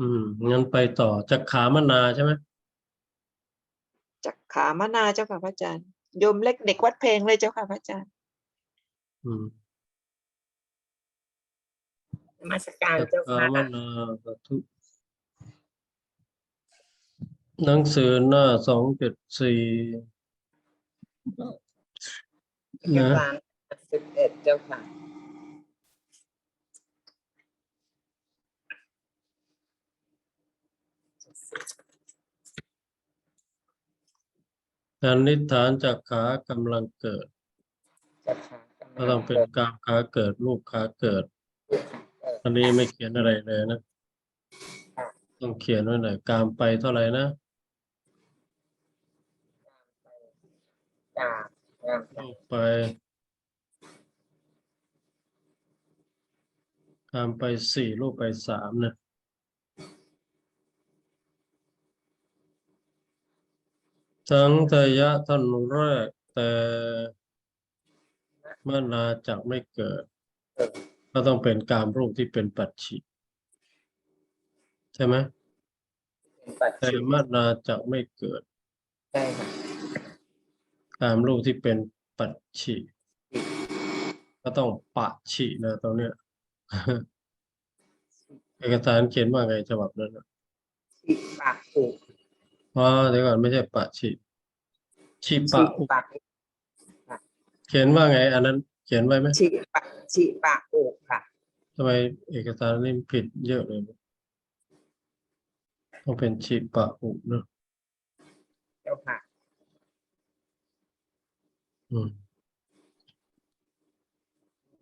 อืมงั้นไปต่อจักขามนาใช่ไหมจากขามนาเจ้าค่ะพระอาจารย์โยมเล็กเด็กวัดเพลงเลยเจ้าค่ะพระอาจารย์ อืมนมาสการจักเจ้าขาค่ะมนาสาธุหนังสือหน้าสองเจ็ดสี่เอกนะสารสิบเอ็ดเจ้าค่ะ สันนิษฐานจักขากำลังเกิดเจ้าค่ะก็ต้องเป็นกามขาเกิด รูปขาเกิดอันนี้ไม่เขียนอะไรเลยนะ ต้องเขียนไว้หน่อยกามไปเท่าไหร่นะจากงามรูปไปกามไปสี่รูปไปสามนะ สังทยะท่านแรก แต่เมื่อนาจักไม่เกิด ก็ต้องเป็นกามรูปที่เป็นปัจฉิใช่ไหมเป็นปัจแต่จุเมื่อนาจักไม่เกิด ใช่ค่ะกามรูปที่เป็นปัจฉิก็ต้องปะฉินะตรงเนี้ย เอกสารเขียนว่าไงฉบับนั้นน่ะชิปะอุ อ๋อเดี๋ยวก่อนไม่ใช่ปะฉิชิชิปะอุปะเขียนว่าไง อันนั้น เขียนไว้ไหมชิปะชิปะอุค่ะ ทำไมเอกสารนี่ผิดเยอะเลยเนี่ยต้องเป็นชิปะอุเนอะเจ้าค่ะ อืม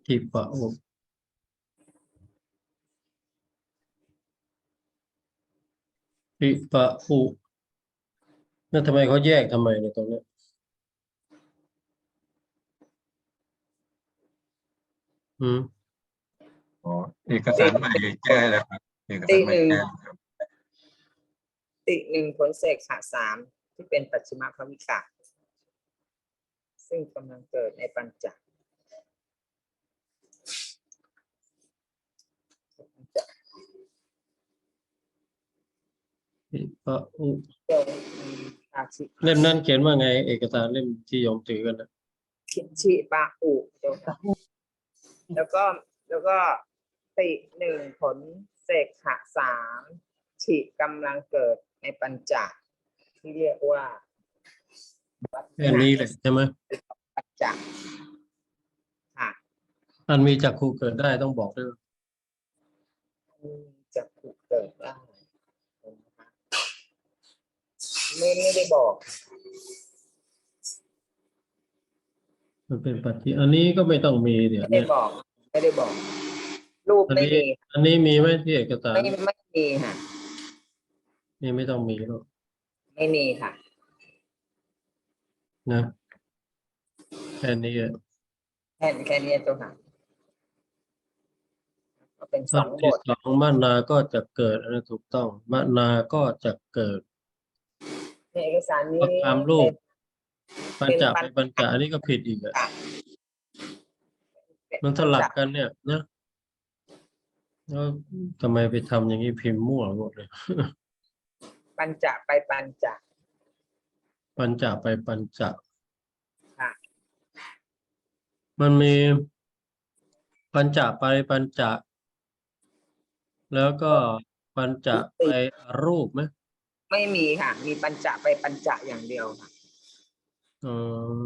ชิปะอุชิปะอุ นั่นทำไมเขาแยกทำไมเนี่ยตรงเนี้ยอืมอ๋อเอกสารใหม่แก้แล้วครับเอกสารใหม่แก้แล้วครับติหนึ่งผลเสกขาสามที่เป็นปัจฉิมภวิกาซึ่งกำลังเกิดในปัญจชิปะอุโยมมี อาชิเล่มนั้นเขียนว่าไง เอกสารเล่มที่โยมถือกันนะชิปะอุเจ้าค่ะแล้วก็แล้วก็ติหนึ่งผลเสกขาสามฉิกำลังเกิดในปัญจที่เรียกว่าแค่นี้เลยใช่ไหมปัญจค่ะอันมีจักคูเกิดได้ต้องบอกด้วยอืมจะถูกเกิดได้นะคะ ไม่ไม่ได้บอก มันเป็นปัจจิอันนี้ก็ไม่ต้องมีเดี๋ยวไม่ได้เนี่ยบอก ไม่ได้บอก รูปอันไม่นี้ มีอันนี้มีไหมที่เอกสารไม่ไม่มีค่ะ นี่ไม่ต้องมีหรอกไม่มีค่ะ นะแค่นี้อะแค่แค่นี้เจ้าค่ะก็เป็นสข้อองบที่ทสองมนาก็จะเกิดอันนั้นถูกต้องมนาก็จะเกิด ในเอกสารนี้ก็ตามรูปเป็นปัญจปัไปญปัญจอันนี้ก็ผิดอีกอะค่ะมันสลับกันเนี่ยนะแล้วทำไมไปทำอย่างนี้พิมพ์มั่วหมดเลยปัญจะไปปัญจะปัญจไปปัญจค่ะมันมีปัญจไปปัญจแล้วก็ปัญจไปอรูปไหม ไม่มีค่ะ มีปัญจะไปปัญจะอย่างเดียวค่ะเออ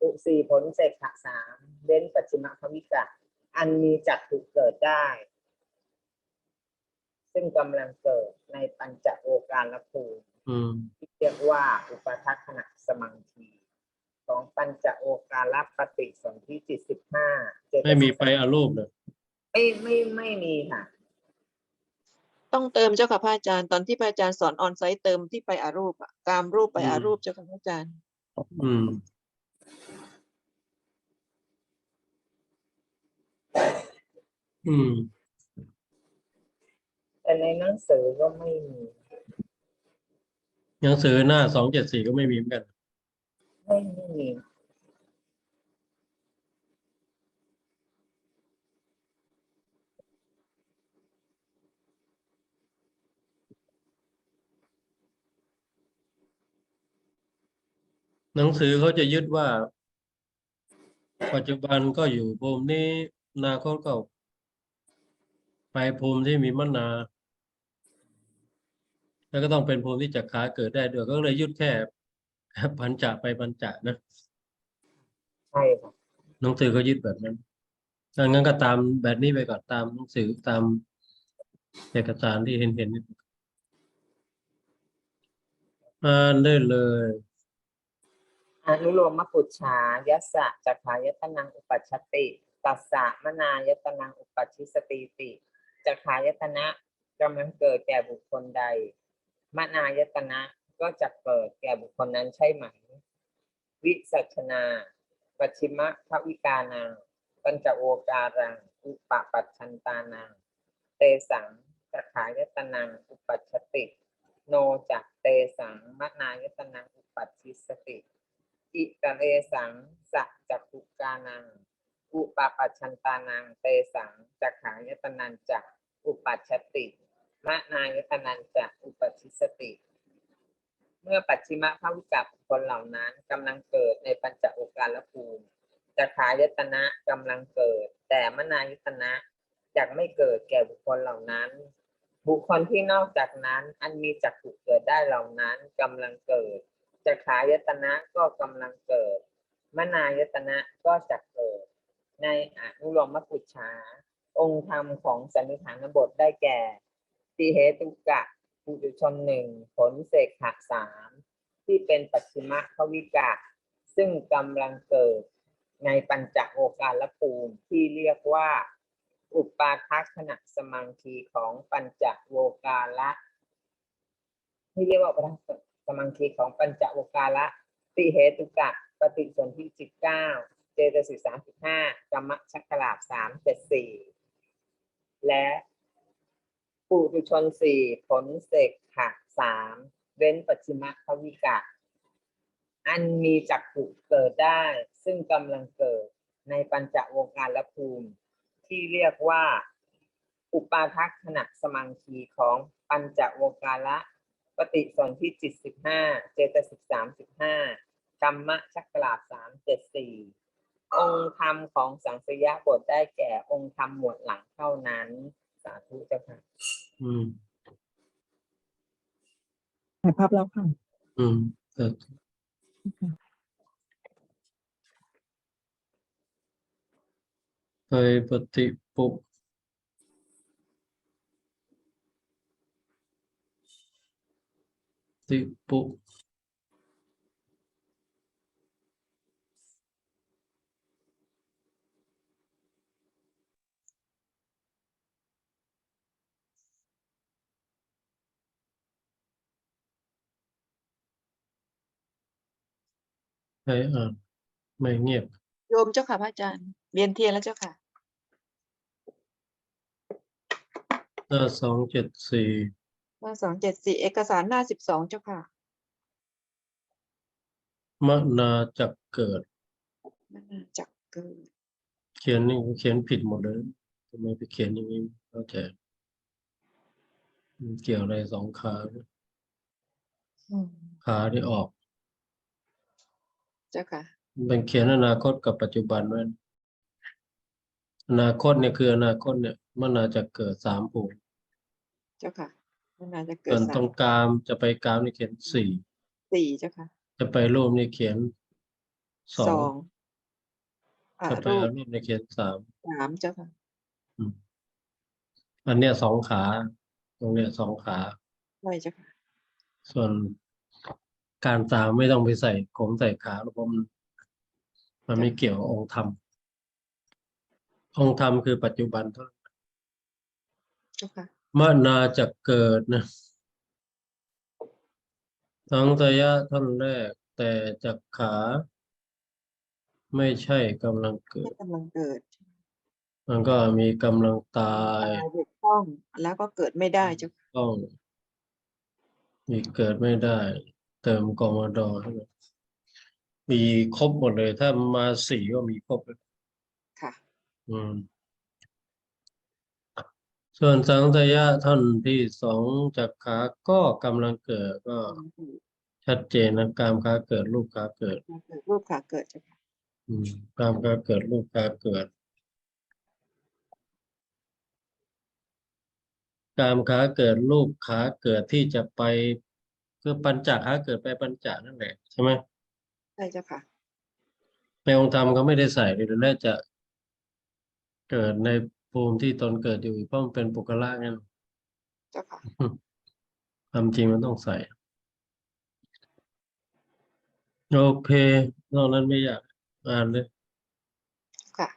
อุสี่ผลเสกขะสามเว้นปัจฉิมภวิกะ อันมีจักถูกเกิดได้ ซึ่งกำลังเกิดในปัญจโอการละภูมิอืม ที่เรียกว่าอุปทัคขณะสมังคีของปัญจโอการละปฏิสนธิจิตสิบห้าไม่มีไปอรูปเลย ไม่ไม่ไม่มีค่ะ ต้องเติมเจ้าค่ะพระอาจารย์ตอนที่พระอาจารย์สอนออนไซต์เติมที่ไปอารูปอะกามรูปไปอารูปเจ้าค่ะพระอาจารย์ อืมอืมแต่ในหนังสือก็ไม่มีหนังสือหน้าสองเจ็ดสี่ก็ไม่มีเหมือนกัน ไม่ไม่ หนังสือเขาจะยึดว่า ปัจจุบันก็อยู่ภูมินี้อนาคตก็ไปภูมิที่มีมนา แล้วก็ต้องเป็นภูมิที่จักขาเกิดได้ด้วยก็เลยยึดแค่ปัญจะไปปัญจะนะใช่ค่ะหนังสือเขายึดแบบนั้นดังนั้นก็ตามแบบนี้ไปก่อนตามหนังสือตามเอกสารที่เห็นเห็นอ่านได้เลย อนุโลมมปุจฉายสสะจักขายตนังอุปัชชติตัสสะมนายตนังอุปัชชิสติติจักขายตนะกำลังเกิดแก่บุคคลใด มนายตนะก็จะเกิดแก่บุคคลนั้นใช่ไหม วิสัชนาปัจฉิมภวิกานังปัญจโวการัง อุปปัชชันตานัง เตสังจักขายตนังอุปัชชติ โนจักเตสังมนายตนังอุปัชชิสติ อิกะเลสังสัจจคุกานัง อุปปัชชันตานัง เตสังจักขายตนันจักอุปัชชติ มะนายตนันจักอุปชิสติ เมื่อปัจฉิมภวิกับคนเหล่านั้นกำลังเกิดในปัญจโอกาลภูมิจักขายตนะกำลังเกิด แต่มนายตนะจักไม่เกิดแก่บุคคลเหล่านั้น บุคคลที่นอกจากนั้น อันมีจักขุเกิดได้เหล่านั้นกำลังเกิด จักขายตนะก็กำลังเกิด มนายตนะก็จะเกิด ในอนุโลมปุจฉาองค์ธรรมของสันนิษฐานบทได้แก่ตีเหตุกะปุถุชนหนึ่งผลเสกขะสามที่เป็นปัจฉิมภวิกะ ซึ่งกำลังเกิดในปัญจโอกาลภูมิที่เรียกว่า อุปาทัขณะสมังคีของปัญจโวกาละที่เรียกว่าอุปาทั สมังคีของปัญจโวกาละติเหตุกะปฏิสนธิสิบเก้าเจตสิกสามสิบห้ากรรมชักลาบสามเจ็ดสี่และปุถุชนสี่ผลเสกขะสามเว้นปัจฉิมภวิกะ อันมีจักขุเกิดได้ ซึ่งกำลังเกิดในปัญจวงการละภูมิ ที่เรียกว่า อุปาทักขณะสมังคีของปัญจโวการละ ปฏิสนธิจิตสิบห้าเจตสิกสามสิบห้ากรรมชักลาบสามเจ็ดสี่องค์ธรรมของสังสยบทได้แก่องค์ธรรมหมวดหลังเท่านั้น สาธุเจ้าค่ะอืมถ่ายภาพแล้วค่ะ อืมแต่ไปปฏิปุ ติปุให้อ่านไม่เงียบ โยมเจ้าค่ะพระอาจารย์เวียนเทียนแล้วเจ้าค่ะ หน้าสองเจ็ดสี่ หน้าสองเจ็ดสี่เอกสารหน้าสิบสองเจ้าค่ะมนาจักเกิด มันน่าจะเกิดเขียนนี่เขียนผิดหมดเลยทำไมไปเขียนอย่างนี้เข้าใจมันเกี่ยวอะไรสองขาอืมขาที่ออกเจ้าค่ะเป็นเขียนอนาคตกับปัจจุบันไว้อนาคตเนี่ยคืออนาคตเนี่ยมันน่าจะเกิดสามภูมิเจ้าค่ะ มันน่าจะเกิดส่วนสาตรมงกลางจะไปกลางนี่เขียนสี่สี่เจ้าค่ะจะไปรูปนี่เขียนสอสองงอ่าจะไปรูปเอารูปนี่เขียนสามสามเจ้าค่ะ อันเนี้ยสองขา ตรงเนี้ยสองขาใช่เจ้าค่ะ ส่วนการตามไม่ต้องไปใส่ขมใส่ขาหรอกเพราะมันมันไม่เกี่ยวกับองค์ธรรมองค์ธรรมคือปัจจุบันเท่านั้นเจ้าค่ะ มนาจะเกิดนะสังสยะท่านแรก แต่จักขา ไม่ใช่กำลังเกิที่ดกำลังเกิดมันก็มีกำลังตายตายบกพร่องแล้วก็เกิดไม่ได้เจ้าค่ะต้อง มีเกิดไม่ได้ เติมกมดให้มันมีครบหมดเลย ถ้ามาสี่ก็มีครบเลยค่ะ อืม ส่วนสังสยะท่านที่สองจักขาก็กำลังเกิดก็ชัดเจนนะกามค้าเกิดรูปค้าเกิด เกิดรูปขาเกิดเจ้าค่ะอืมกามค้าเกิดรูปค้าเกิด กามค้าเกิดรูปค้าเกิดที่จะไปคือปัญจค้าเกิดไปปัญจนั่นแหละใช่ไหมใช่เจ้าค่ะในองค์ธรรมเขาไม่ได้ใส่เลยน่าจะเกิดใน ภูมิที่ตนเกิดอยู่เพราะมันเป็นปุกละงั้นเจ้าค่ะความจริงมันต้องใส่ โอเคนอกนั้นไม่อยากอ่านเลยค่ะ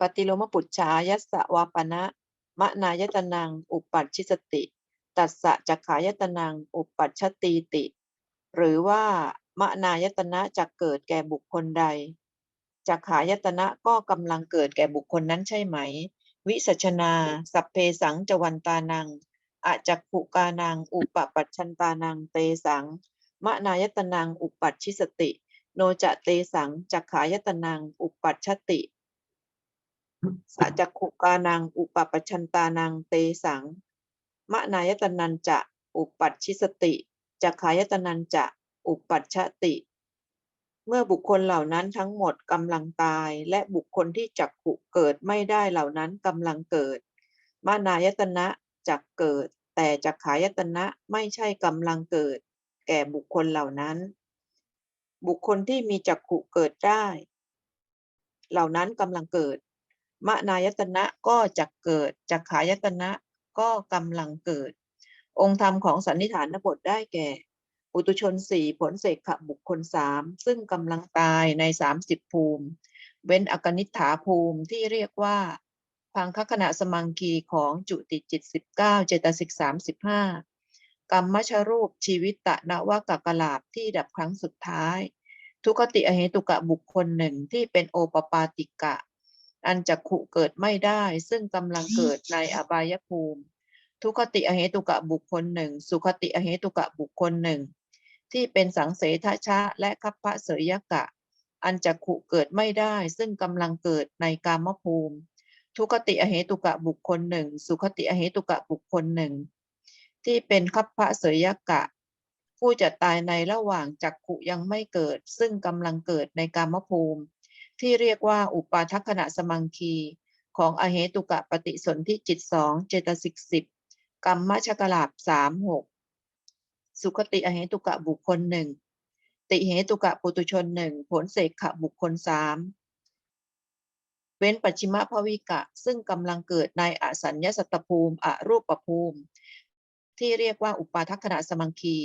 ปฏิโลมปุจฉายัสสะวาปนะมะนายตนัง อุปัชชิสติ ตัสสะจักขายตนัง อุปัชชตีติ หรือว่ามะนายตนะจะเกิดแก่บุคคลใดจักขายตนะก็กำลังเกิดแก่บุคคลนั้นใช่ไหม วิสัชนา สัพเพสังจวันตานังอจักขุกานัง อุปปัชชันตานัง เตสัง มะนายตนัง อุปัชชิสติ โนจะเตสัง จักขายตนัง อุปัชชติสัจจขุกานัง อุปปัชชันตานัง เตสัง มะนายตนันจะ อุปัชชิสติ จักขายตนันจะ อุปัชชติ เมื่อบุคคลเหล่านั้นทั้งหมดกำลังตาย และบุคคลที่จักขุเกิดไม่ได้เหล่านั้นกำลังเกิด มานายตนะจักเกิด แต่จักขายตนะไม่ใช่กำลังเกิด แก่บุคคลเหล่านั้น บุคคลที่มีจักขุเกิดได้ เหล่านั้นกำลังเกิดมนายตนะก็จะเกิดจักขายตนะก็กำลังเกิด องค์ธรรมของสันนิฐานบทได้แก่ ปุตุชนสี่ผลเสกขบุคคลสามซึ่งกำลังตายในสามสิบภูมิ เว้นอกนิษฐาภูมิที่เรียกว่าพังคขณะสมังคีของจุติจิตสิบเก้าเจตสิกสามสิบห้ากรรมชรูปชีวิตตะนวากกลาบที่ดับครั้งสุดท้าย ทุกติอเหตุกะบุคคลหนึ่งที่เป็นโอปปาติกะ อันจักขุเกิดไม่ได้ ซึ่งกำลังเกิดในอบายภูมิ ทุกติอเหตุกะบุคคลหนึ่ง สุขติอเหตุกะบุคคลหนึ่ง ที่เป็นสังเสทชะและคัพพะเสยยกะ อันจักขุเกิดไม่ได้ ซึ่งกำลังเกิดในกามภูมิ ทุกติอเหตุกะบุคคลหนึ่ง สุขติอเหตุกะบุคคลหนึ่ง ที่เป็นคัพพะเสยยกะ ผู้จะตายในระหว่างจักขุยังไม่เกิด ซึ่งกำลังเกิดในกามภูมิ ที่เรียกว่าอุปาทัคขณะสมังคี ของอเหตุกะปฏิสนธิจิตสองเจตสิกสิบกรรมชกลาบสามหก สุขติอเหตุกะบุคคลหนึ่งติเหตุกะปุตุชนหนึ่งผลเสกขะบุคคลสามเว้นปัจฉิมภวิกะ ซึ่งกำลังเกิดในอสัญญสัตตภูมิ อรูปภูมิ ที่เรียกว่าอุปาทัคณะสมังคี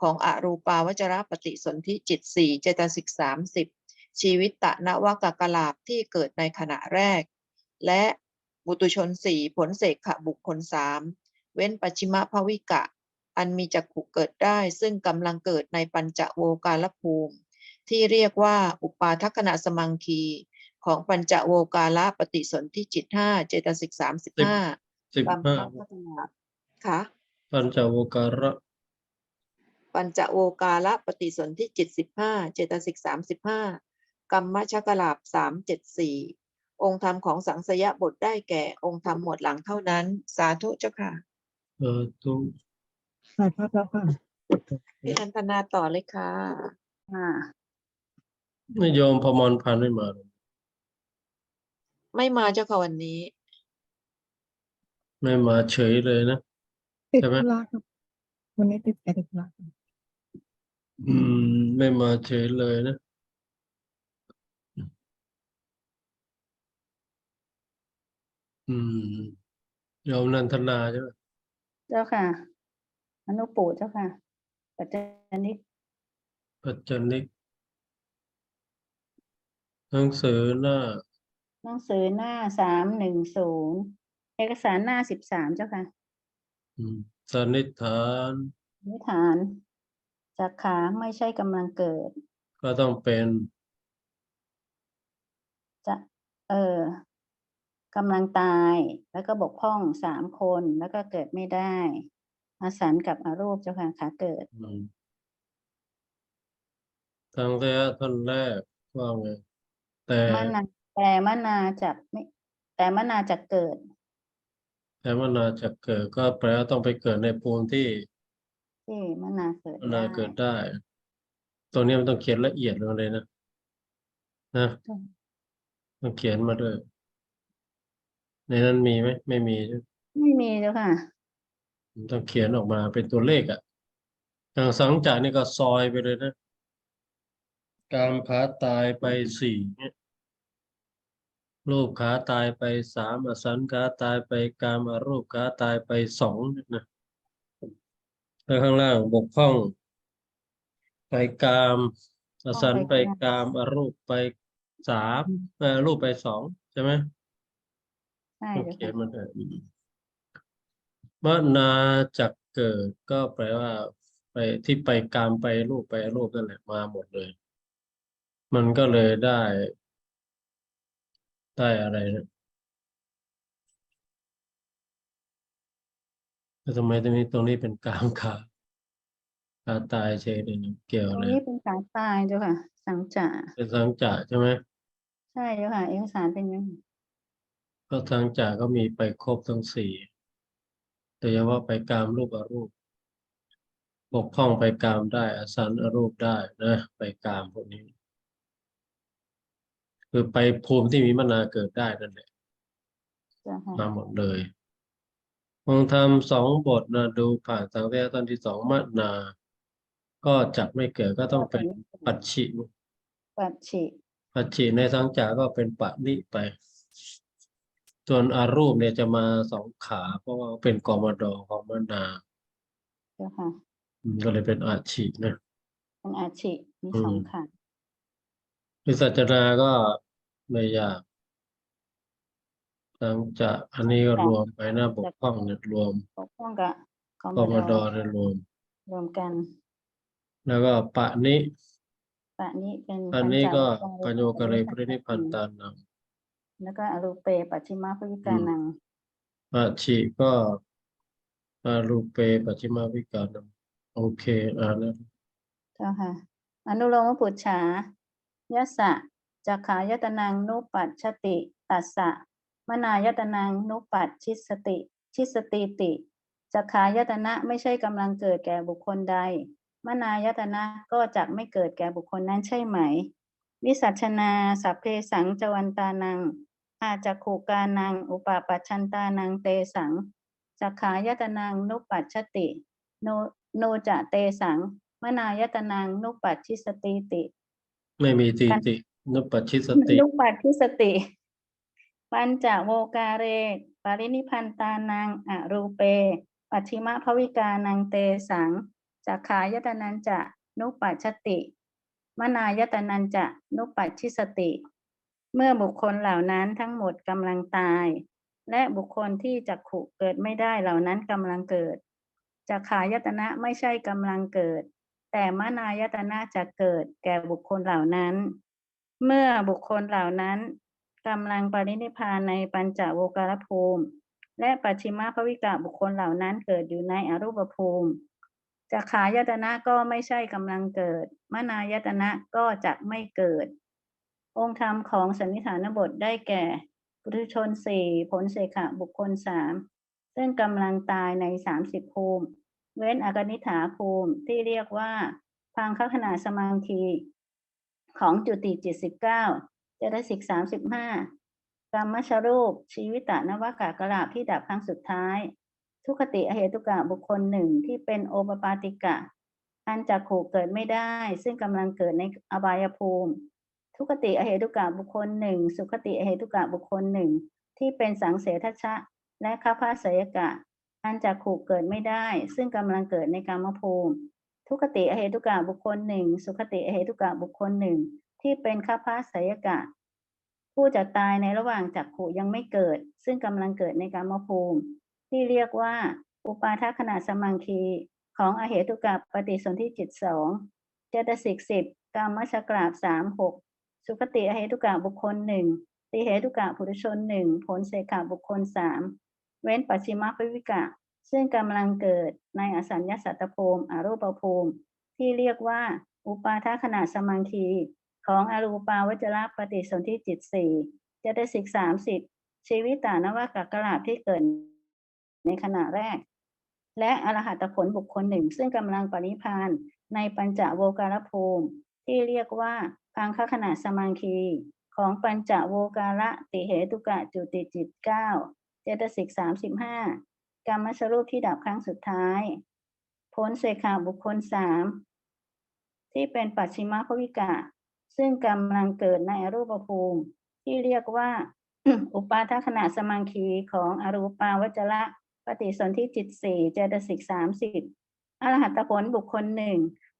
ของอรูปาวจรปฏิสนธิจิตสี่เจตสิกสามสิบชีวิตตะนวากกลาบที่เกิดในขณะแรก และบุตุชนสี่ผลเสกขะบุคคลสามเว้นปัจฉิมภวิกะ อันมีจักขุเกิดได้ซึ่งกำลังเกิดในปัญจโวกาลภูมิ ที่เรียกว่าอุปาทัคขณะสมังคี ของปัญจโวกาลปฏิสนธิจิตห้าเจตสิกสามสิบห้าสิบกรรมห้าพัฒนาค่ะปัญจโวการะปัญจโวกาลปฏิสนธิจิตสิบห้าเจตสิกสามสิบห้ากรรมชกลาบสามเจ็ดสี่องค์ธรรมของสังสยบทได้แก่องค์ธรรมหมวดหลังเท่านั้น สาธุเจ้าค่ะ เออ ทุใช่ครับแล้วค่ะพี่นันทนาต่อเลยค่ะอ่าไม่โยมพมรพันธ์ไม่มาเลยไม่มาเจ้าค่ะวันนี้ ไม่มาเฉยเลยนะ ติดใช่ไหม ธุระครับวันนี้ติดแกติดธุระครับอืม ไม่มาเฉยเลยนะ อืมโยมนันทนาใช่ไหมเจ้าค่ะ อนุปู่เจ้าค่ะ ปัจจานิก ปัจจนิก หนังสือหน้า หนังสือหน้าสามหนึ่งศูนย์เอกสารหน้าสิบสามเจ้าค่ะอืมสันนิษฐานนิฐานจากขาไม่ใช่กำลังเกิด ก็ต้องเป็นจะเออกำลังตายแล้วก็บกพร่องสามคนแล้วก็เกิดไม่ได้ อาสันกับอรูปเจ้าค่ะขาเกิดอืมทางระยะท่านแรกว่าไงแต่มนาแต่มนาจากไม่แต่มนาจากเกิด แต่มันนาจะเกิดก็แปลว่าต้องไปเกิดในภูมิที่ที่มนาเกิดมนาได้เกิดได้ ตรงนี้มันต้องเขียนละเอียดลงเลยนะนะใช่ต้องเขียนมาด้วยในนั้นมีไหมไม่มีใช่ไหมไม่มีเจ้าค่ะมัน ต้องเขียนออกมาเป็นตัวเลขอะอย่างสังจากนี่ก็ซอยไปเลยนะกามขาตายไปสี่เนี่ยรูปขาตายไปสามอสันขาตายไปกามอารูปขาตายไปสองเนี่ยนะแล้วข้างล่างบกพร่อง ไปกามอสันไปกามอารูปไปสามเออรูปไปสองใช่ไหมใช่ต้องเจ้าเขียนค่ะมันเถอะอื มมนาจักเกิดก็แปลว่า ไปที่ไปกามไปรูปไปรูปนั่นแหละมาหมดเลย มันก็เลยได้ ได้อะไรนะแล้วทำไมตรงนี้ตรงนี้เป็นกามขาขาตายเฉยเลยนะเกี่ยวตรอะงไรนี้เป็นขาตายเจ้าค่ะ สังจาเป็นสังจะใช่ไหมใช่เจ้าค่ะ เอกสารเป็นอยังไงก็สังจะก็มีไปครบทั้งสี่ โดยเฉพาะไปกามรูปอรูป บกพร่องไปกามได้อสันอรูปได้นะไปกามพวกนี้ คือไปภูมิที่มีมนาเกิดได้นั่นแหละเจ้าค่ะมาหมดเลยองค์ธรรมสองบทนะดูผ่านสังเวชตอนที่สองมนา ก็จักไม่เกิดก็ต้องเป็นปัจฉิปัจฉิปัจฉิในสังจาก็เป็นปะนิไป ส่วนอารูปเนี่ยจะมาสองขา เพราะว่าเป็นกมดของมนาเจ้าค่ะอืมก็เลยเป็นอาชินะเป็นอาชิมีอืมสองขาวิสัชนาก็ไม่ยากสังจะอันนี้ก็รวมไปนะบกพร่องเนี่ยรวมปกป้องกับกกมมดดเนี่ยรวม รวมกัน แล้วก็ปะนิปะนี้เป็นอันนี้ก็ปัญจปโยกะเรปรินิพพันตานัง แล้วก็อรูเปปัจฉิมาภวิกานังอาชิก็อารูเปปัจฉิมาวิการนังโอเคอ่านแล้วเจ้าค่ะ อนุโลมปุจฉายสสะจักขายตนังนุปัชชติตัสสะมนายตนังนุปัชชิสติ ชิสติติจักขายตนะไม่ใช่กำลังเกิดแก่บุคคลใด มนายตนะก็จักไม่เกิดแก่บุคคลนั้นใช่ไหม วิสัชนาสัพเพสังจวันตานัง อาจักขูกานัง อุปาปัชชันตานังเตสังจักขายตนังนุปัชชติโนโนจะเตสังมนายตนังนุปัชชิสติติ ไม่มีตีตินุปปัชชิสตินุปัชชิสติ ปัญจโวการเร ปรินิพันตานังอรูเป ปัจฉิมภวิกานังเตสังจักขายตนันจะนุปัชชติ มนายตนันจะนุปัชชิสติ เมื่อบุคคลเหล่านั้นทั้งหมดกำลังตาย และบุคคลที่จักขุเกิดไม่ได้เหล่านั้นกำลังเกิดจักขายตนะไม่ใช่กำลังเกิด แต่มานายตนะจะเกิดแก่บุคคลเหล่านั้น เมื่อบุคคลเหล่านั้นกำลังปรินิพานในปัญจโวการภูมิ และปัจฉิมภวิกะบุคคลเหล่านั้นเกิดอยู่ในอรูปภูมิจักขายตนะก็ไม่ใช่กำลังเกิดมานายตนะก็จะไม่เกิด องค์ธรรมของสันนิฐานบทได้แก่ปุถุชนสี่ผลเสขะบุคคลสามซึ่งกำลังตายในสามสิบภูมิ เว้นอากนิฐาภูมิที่เรียกว่าพังคขณะสมังคีของจุติจิตสิบเก้าเจตสิกสามสิบห้ากรรมชรูป ชีวิตะนวากากราบที่ดับครั้งสุดท้าย ทุคติอเหตุกะบุคคลหนึ่งที่เป็นโอปปาติกะ อันจักขู่เกิดไม่ได้ ซึ่งกำลังเกิดในอบายภูมิ ทุคติอเหตุกะบุคคลหนึ่งสุคติอเหตุกะบุคคลหนึ่งที่เป็นสังเสทชะ และคาพาสยกะ อันจักขู่เกิดไม่ได้ ซึ่งกำลังเกิดในกามภูมิ ทุคติอเหตุกะบุคคลหนึ่งสุคติอเหตุกะบุคคลหนึ่งที่เป็นคาพาสยกะ ผู้จะตายในระหว่างจักขุยังไม่เกิด ซึ่งกำลังเกิดในกามภูมิ ที่เรียกว่าอุปาทขณะสมังคีของอเหตุกับปฏิสนธิจิตสองเจตสิกสิบกามชกราบสามหก สุคติเหตุกะบุคคลหนึ่งติเหตุกะปุถุชนหนึ่งผลเสกะบุคคลสามเว้นปัจฉิมภวิกะ ซึ่งกำลังเกิดในอสัญญาสัตตภูมิอรูปภูมิ ที่เรียกว่า อุปาทขณะสมังคี ของอรูปาวจรปฏิสนธิจิตสี่เจตสิกสามสิบชีวิตานวากกราบที่เกิดในขณะแรก และอรหัตผลบุคคลหนึ่ง ซึ่งกำลังปรินิพพานในปัญจโวการภูมิ ที่เรียกว่าพังคขณะสมังคี ของปัญจโวการะติเหตุกะจุติจิตเก้าเจตสิกสามสิบห้ากรรมสรูปที่ดับครั้งสุดท้ายพ้นเสขาบุคคลสามที่เป็นปัจฉิมภวิกะ ซึ่งกำลังเกิดในอรูปภูมิ ที่เรียกว่า อุปาทขณะสมังคีของอรูปาวจระปฏิสนธิจิตสี่เจตสิกสามสิบอรหัตผลบุคคลหนึ่ง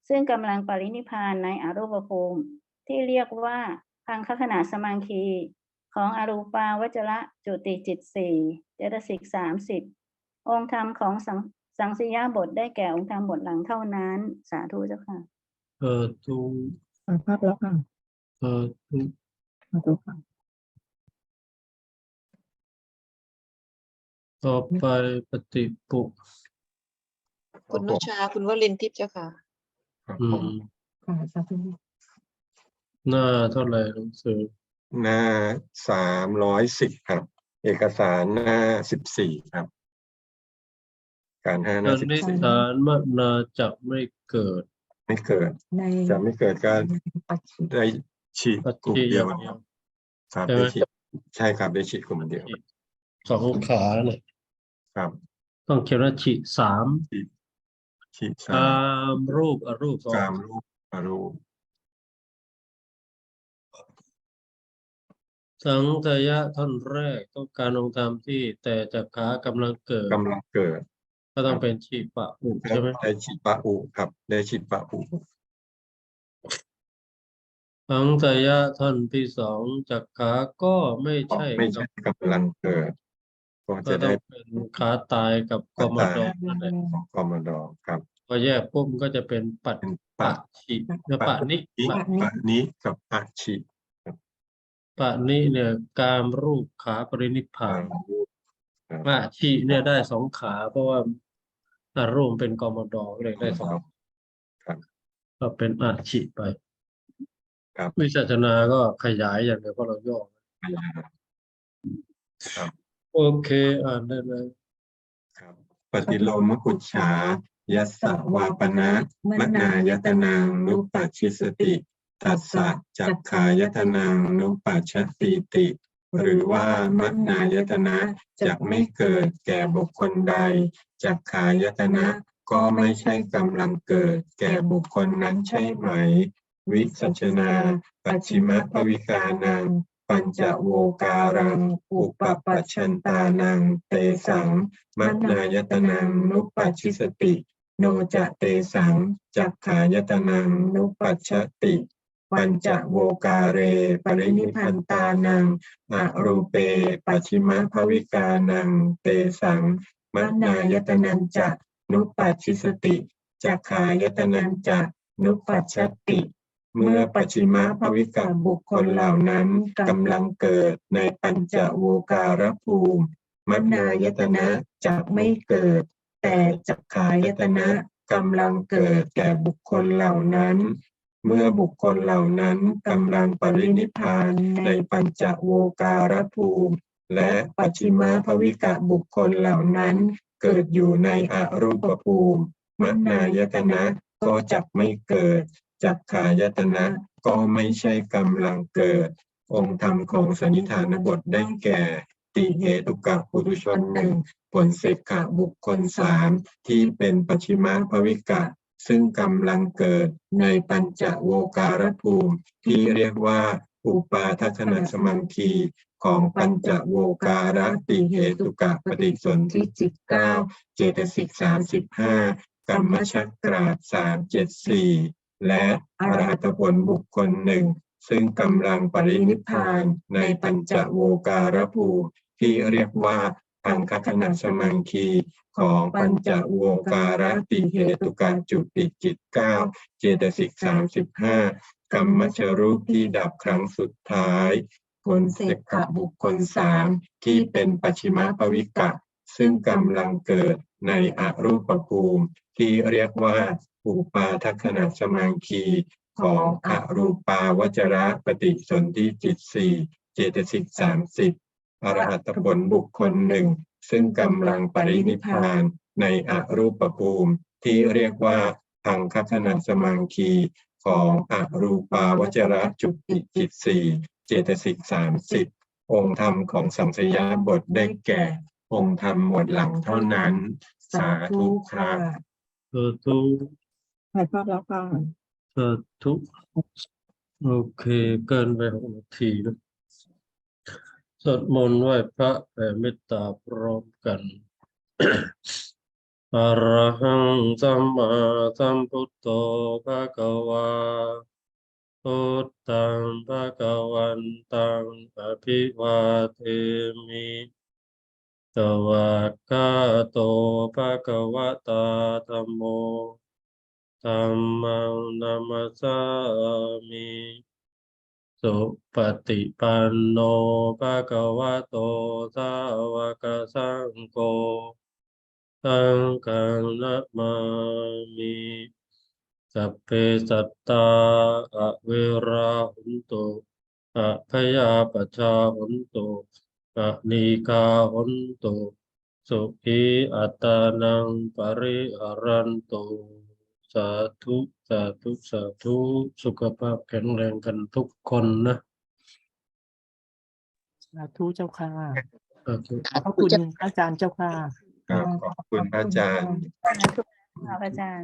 ซึ่งกำลังปรินิพพานในอรูปภูมิ ที่เรียกว่าพังคขณะสมังคี ของอรูปาวจระจุติจิตสี่เจตสิกสามสิบองค์ธรรมของสังสังสยาบทได้แก่องค์ธรรมบทหลังเท่านั้น สาธุเจ้าค่ะเออตูถ่ายภาพแล้วค่ะเออตูขอดูค่ะต่อไปปฏิปุคุณนุชา คุณวลินทิพย์เจ้าค่ะ ครับอืผมมค่ะสาธุหน้าเท่าไหร่หนังสือหน้าสามร้อยสิบครับ เอกสารหน้าสิบสี่ครับ การห้าหอน้าสิบนิสี่สานมนาจะไม่เกิดไม่เกิด ในจะไม่เกิดก็ปัจจุบันได้ฉีดปัจกลุ่มจัยเดียวอย่างเดีคยรัวบครับใช่ไหม ได้ฉีดใช่ครับได้ฉีดกลุ่มเดียวสองขาเนี่ยครับ ต้องเขียนว่าฉีสามฉีด ตสามามรูปอรูปสองกามรูปอรูปสังทยะท่อนแรกต้องการองค์ธรรมที่แต่จักขากำลังเกิด กำลังเกิดก็ต้องเป็นชีปะอุใช่ไหมได้ฉีดปะอุครับได้ฉีดปะอุสังทยะท่อนที่สองจักขาก็ไม่ใช่ไม่ใช่กำลังเกิด ก็ก็จะต้อได้งเป็นขาตายกับกมดนั่นแหละของกมดครับ พอแยกปุ๊บมันก็จะเป็นปัดเป็นปะ ปะชิและปะนิอิปะปะนิกับปะชิปะนิเนี่ยกามรูปขาปรินิพพาตานมรูปครับปะชิเนี่ยได้สองขาเพราะว่าอารูปเป็นกมดก็เลยได้สองครับก็เป็นอาชิไปครับ วิจัชนาก็ขยายอย่างเดียวเพราะเราย่อ ครับ โอเค อ่านได้เลย ครับปฏิโลมกุจฉายัสสวาปนะมนายตนังนุปัชชิสติตัสสะจักขายตนังนุปัชชติติ หรือว่ามนายตนะจะไม่เกิดแก่บุคคลใดจักขายตนะก็ไม่ใช่กำลังเกิดแก่บุคคลนั้นใช่ไหม วิสัชนา ปัจฉิมภวิกานัง ปัญจโวการังอุปปัชชันตานังเตสัง มัจนายตนังนุปัชชิสติ โนจะเตสังจักขายตนังนุปัชชติปัญจโวการเร ปรินิพันตานังอรูเป ปัชิมภวิกานัง เตสัง มัจนายตนังจะ นุปัชชิสติจักขายตนังจะ นุปัชชติ เมื่อปัจฉิมภวิกาบุคคลเหล่านั้นกำลังเกิดในปัญจโวการภูมิมนายตนะจะไม่เกิด แต่จักขายตนะกำลังเกิดแก่บุคคลเหล่านั้น เมื่อบุคคลเหล่านั้นกำลังปรินิพานในปัญจโวการภูมิและปัจฉิมภวิกะบุคคลเหล่านั้น เกิดอยู่ในอรูปภูมิมนายตนะก็จะไม่เกิด จักขายตนะก็ไม่ใช่กำลังเกิด องค์ธรรมของสนิทานบทได้แก่ ติเหตุกะปุถุชนหนึ่งผลเสกขะบุคคลสามที่เป็นปัจฉิมาภวิกะซึ่งกำลังเกิดในปัญจโวการภูมิ ที่เรียกว่าอุปาทัศนสมังคีของปัญจโวการติเหตุกะปฏิสนธิจิตเก้าเจตสิกสามสิบห้ากรรมชักกราบสามเจ็ดสี่ และอรหัตผลบุคคลหนึ่ง ซึ่งกำลังปรินิพพานในปัญจโวการภูที่เรียกว่าอังคขณสมังคีของปัญจโวการติเหตุการจุติจิตเก้าเจตสิกสามสิบห้ากรรมชรูปที่ดับครั้งสุดท้ายผลเสกขบุคคลสามที่เป็นปัจฉิมภวิกะ ซึ่งกำลังเกิดในอรูปภูมิที่เรียกว่า อุปาทัคณสมังคีของอรูปาวจระปฏิสนธิจิตสี่เจตสิกสามสิบอรหัตผลบุคคลหนึ่ง ซึ่งกำลังปรินิพานในอรูปภูมิ ที่เรียกว่าพังคัคณสมังคีของอรูปาวจระจุติจิตสี่เจตสิกสามสิบองค์ธรรมของสัมสยาบทได้แก่ องค์ธรรมหมวดหลังเท่านั้น สาธุครับสาธุ ถ่ายภาพแล้วค่ะสาธุโอเค เกินไปหกนาทีนะสวดมนต์ไหว้พระแผ่เมตตาพร้อมกันอะระหังสัมมาสัมพุทโธภะคะวาพุทธังภะคะวันตังอภิวาเทมิสวัสกาโตภะคะวะตาธัมโม ธัมมังนัมสสามิสุปฏิปันโนภะคะวะโตสาวกสังโฆสังฆังนะมามิสัพเพสัตตาอเวราหุนตุอะพยาปชาหุนตุอะนีกาหุนตุสุขีอัตานังปริหารันตุ สาธุสาธุสาธุสุขภาพแข็งแรงกันทุกคนนะสาธุเจ้าค่ะสาธุขอบพระคุณอาจารย์เจ้าค่ะ ครับขอบคุณพระอาจารย์ ขอบอาจารย์